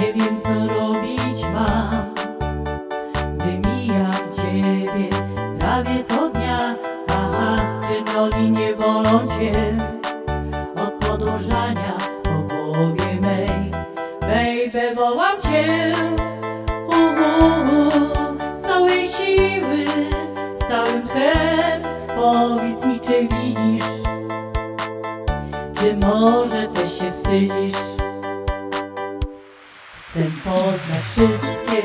Nie wiem co robić mam. Gdy mijam Ciebie prawie co dnia Aha, czy nogi nie bolą Cię. Od podążania po głowie mej Baby, wołam Cię. Uhu, Z całej siły, z całym tchem Powiedz mi, czy widzisz Czy może też się wstydzisz? Chcę poznać wszystkie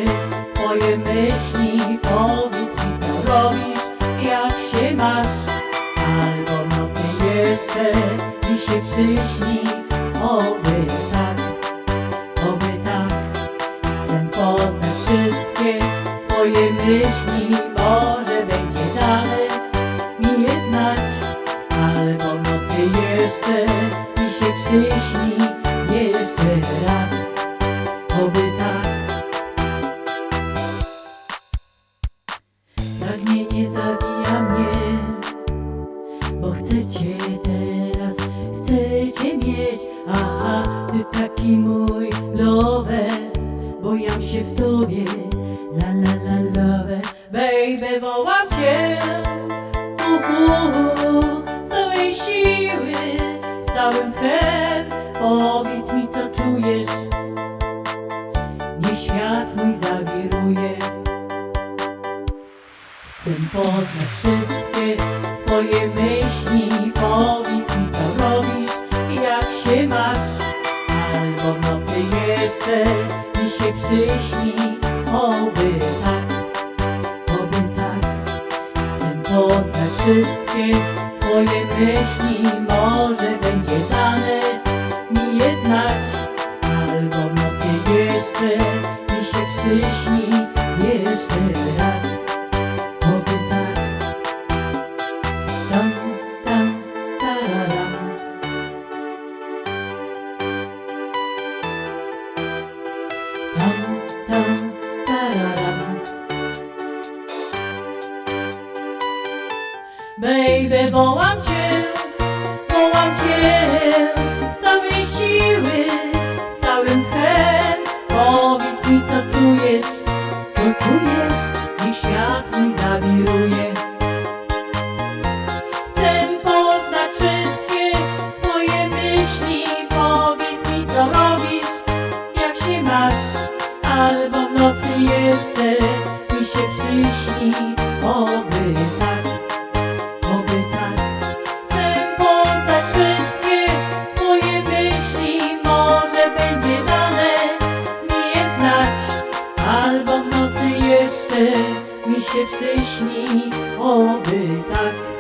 twoje myśli. Powiedz mi co robisz, jak się masz. Albo w nocy jeszcze mi się przyśni. Oby tak, oby tak. Chcę poznać wszystkie twoje myśli. Może będzie dane mi je znać. Albo w nocy jeszcze mi się przyśni Bo chcę cię teraz Chcę cię mieć Aha, ty taki mój lover. Bojam się w tobie La la la lover. Baby, wołam cię. Uhu, z całej siły Z całym tchem. Powiedz mi co czujesz. Niech świat mój zawiruje. Chcę poznać wszystkie twoje myśli Powiedz mi co robisz i jak się masz. Albo w nocy jeszcze mi się przyśni Oby tak, oby tak. Chcę poznać wszystkie twoje myśli Może będzie dane mi je znać. Albo w nocy jeszcze mi się przyśni Jeszcze Baby, wołam cię, wołam cię całej siły, całym tchem. Powiedz mi, co tu jest, co tu jest, i świat mi zawiruje. Albo w nocy jeszcze mi się przyśni. Oby tak, oby tak. Chcę poznać wszystkie twoje myśli. Może będzie dane mi je znać. Albo w nocy jeszcze mi się przyśni. Oby tak.